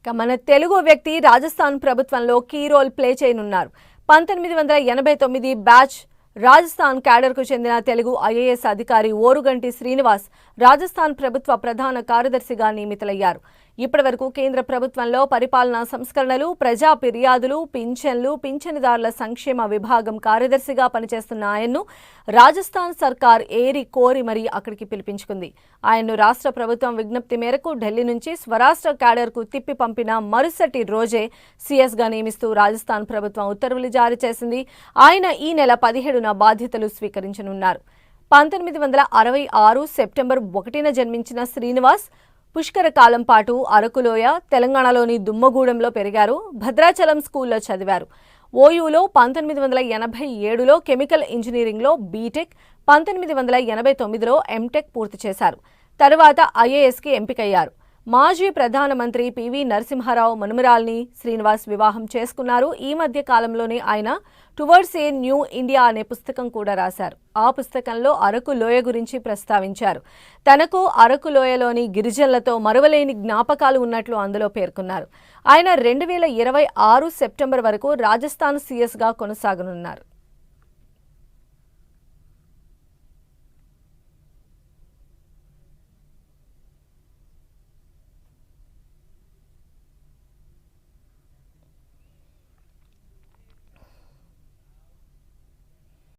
ఇక మన తెలుగు వ్యక్తి రాజస్థాన్ ప్రభుత్వంలో కీ రోల్ ప్లే చేయనున్నారు. పంతొమ్మిది వందల ఎనభై తొమ్మిది బ్యాచ్ రాజస్థాన్ క్యాడర్కు చెందిన తెలుగు ఐఏఎస్ అధికారి ఓరుగంటి శ్రీనివాస్ రాజస్థాన్ ప్రభుత్వ ప్రధాన కార్యదర్శిగా నియమితులయ్యారు. ఇప్పటివరకు కేంద్ర ప్రభుత్వంలో పరిపాలనా సంస్కరణలు ప్రజా ఫిర్యాదులు పింఛన్లు పింఛనుదారుల సంక్షేమ విభాగం కార్యదర్శిగా పనిచేస్తున్న ఆయన్ను రాజస్థాన్ సర్కార్ ఏరి కోరి మరీ అక్కడికి పిలిపించుకుంది. ఆయన్ను రాష్ట్ర ప్రభుత్వం విజ్ఞప్తి మేరకు ఢిల్లీ నుంచి స్వరాష్ట్ర క్యాడర్కు తిప్పి పంపిన మరుసటి రోజే సీఎస్గా నియమిస్తూ రాజస్థాన్ ప్రభుత్వం ఉత్తర్వులు జారీ చేసింది. ఆయన ఈ నెల పదిహేడున బాధ్యతలు స్వీకరించనున్నారు. పంతొమ్మిది వందల అరవై ఆరు సెప్టెంబర్ ఒకటిన జన్మించిన శ్రీనివాస్ పుష్కర కాలం పాటు అరకులోయ తెలంగాణలోని దుమ్మగూడెంలో పెరిగారు. భద్రాచలం స్కూల్లో చదివారు. ఓయూలో పంతొమ్మిది వందల ఎనభై ఏడులో కెమికల్ ఇంజనీరింగ్లో బీటెక్ పంతొమ్మిది వందల ఎనభై తొమ్మిదిలో ఎంటెక్ పూర్తి చేశారు. తరువాత ఐఏఎస్కి ఎంపికయ్యారు. మాజీ ప్రధానమంత్రి పివి నరసింహారావు మనుమరాల్ని శ్రీనివాస్ వివాహం చేసుకున్నారు. ఈ మధ్య కాలంలోనే ఆయన టువర్డ్స్ ఏ న్యూ ఇండియా అనే పుస్తకం కూడా రాశారు. ఆ పుస్తకంలో అరకు లోయ గురించి ప్రస్తావించారు. తనకు అరకు లోయలోని గిరిజనులతో మరువలేని జ్ఞాపకాలు ఉన్నట్లు అందులో పేర్కొన్నారు. ఆయన రెండు వేల ఇరవై ఆరు సెప్టెంబర్ వరకు రాజస్థాన్ సీఎస్గా కొనసాగనున్నారు.